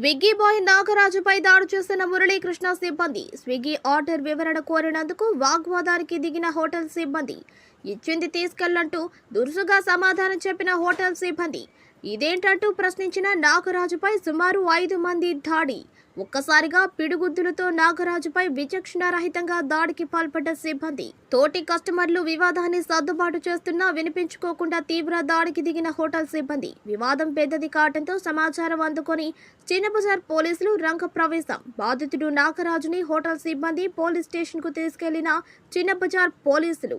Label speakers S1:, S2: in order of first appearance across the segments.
S1: Swiggy bye నాగరాజుపై దాడి చేసిన మురళీకృష్ణ సిబ్బంది. స్విగ్గీ ఆర్డర్ వివరణ కోరినందుకు వాగ్వాదానికి దిగిన హోటల్ సిబ్బంది. ఇచ్చింది తీసుకెళ్ళంటూ దురుసుగా సమాధానం చెప్పిన హోటల్ సిబ్బంది. ఇదేంటంటూ ప్రశ్నించిన నాగరాజుపై సుమారు ఐదు మంది దాడి. ఒక్కసారిగా పిడుగుద్దులతో నాగరాజుపై విచక్షణారహితంగా దాడికి పాల్పడ్డ సిబ్బంది. తోటి కస్టమర్లు వివాదాన్ని సర్దుబాటు చేస్తున్నా వినిపించుకోకుండా తీవ్ర దాడికి దిగిన హోటల్ సిబ్బంది. వివాదం పెద్దది కావడంతో సమాచారం అందుకొని చిన్నబజార్ పోలీసులు రంగ ప్రవేశం. బాధితుడు నాగరాజుని హోటల్ సిబ్బంది పోలీస్ స్టేషన్కు తీసుకెళ్ళిన చిన్నబజార్ పోలీసులు.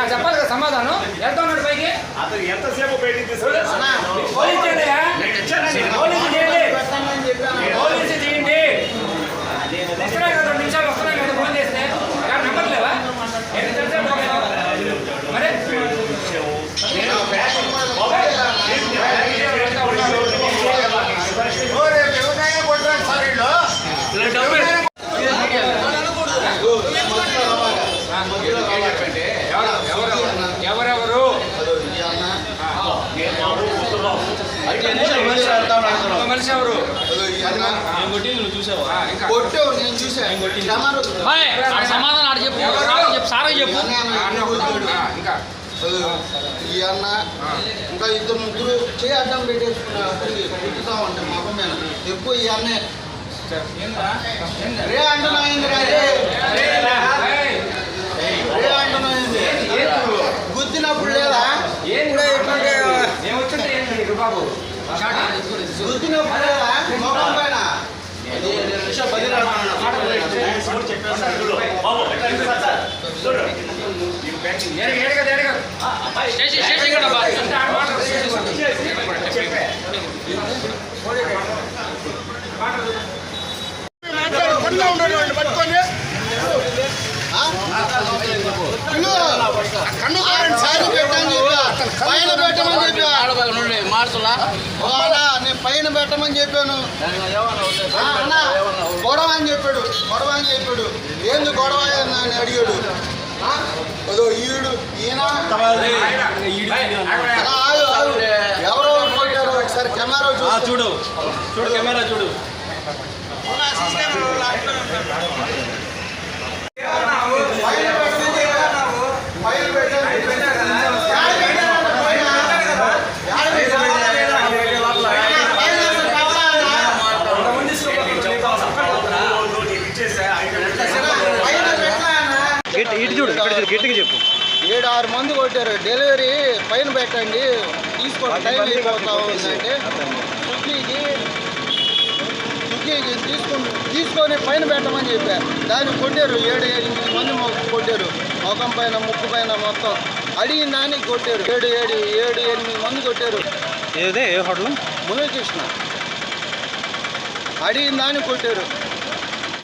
S2: నాకు చెప్పాలి కదా సమాధానం? వెళ్తా ఉన్నాడు పైకి?
S3: అతను ఎంతసేపు బయటికి తీసుకెళ్ళా
S2: మనిషి ఎవరు? ఆ, ఇంకా
S4: కొట్టు నేను చూసాను
S5: సమాధానం ఆడ చెప్పు. చెప్పు సార్ చెప్పు.
S2: ఇంకా.
S4: ఈ అన్న ఇంకా ఇద్దరు ముగ్గురు చేయి అడ్డం పెట్టేసుకున్నారు. కుట్టుతా ఉంటాం మొఖం మీద? ఎక్కువ ఈ అన్నే. రే అంటున్నా ఏందిరా? రే
S2: ఏయ్,
S4: రే అంటున్నా ఏంది? గుద్దినప్పుడు లేదా?
S2: వచ్చింటే ఏంది? నీకు బాబు
S4: గుద్దినప్పుడు లేదా కన్ను సారి పెట్టని చెప్పా పైన పెట్టమని చెప్పా
S5: మార్చులా?
S4: నేను పైన పెట్టమని చెప్పాను. గొడవ అని చెప్పాడు గొడవ అని చెప్పాడు. ఏంది గొడవ అని అని అడిగాడు? అదో ఈడు ఈయన. ఎవరో కొట్టారు ఒకసారి కెమెరా చూడు.
S3: చూడు. చూడు కెమెరా చూడు
S4: పైన పెట్టమని చెప్పాను. పైన పెట్టమని చెప్పాను. యాడ పెట్టాను? పైన. యాడ పెట్టాను? పైన అసలు కవలా అన్న? పైన పెట్టా అన్న?
S3: ఇటు చూడు ఇక్కడ చూడు గట్టిగా చెప్పు.
S4: ఏడు ఆరు మంది కొట్టారు. డెలివరీ పైన పెట్టండి. తీసుకోండి. టైం అయిపోతా ఉందంటే స్విగ్గీకి స్విగ్గీకి తీసుకొని తీసుకొని పైన పెట్టమని చెప్పారు దాన్ని కొట్టారు. ఏడు ఎనిమిది మంది కొట్టారు. ముఖం పైన ముక్కు పైన మొత్తం. అడిగిన దానికి కొట్టారు. ఏడు ఏడు ఏడు ఎనిమిది మంది కొట్టారు.
S3: ఏదే ఏ హోటల్?
S4: మురళీకృష్ణ. అడిగిన దానికి కొట్టారు.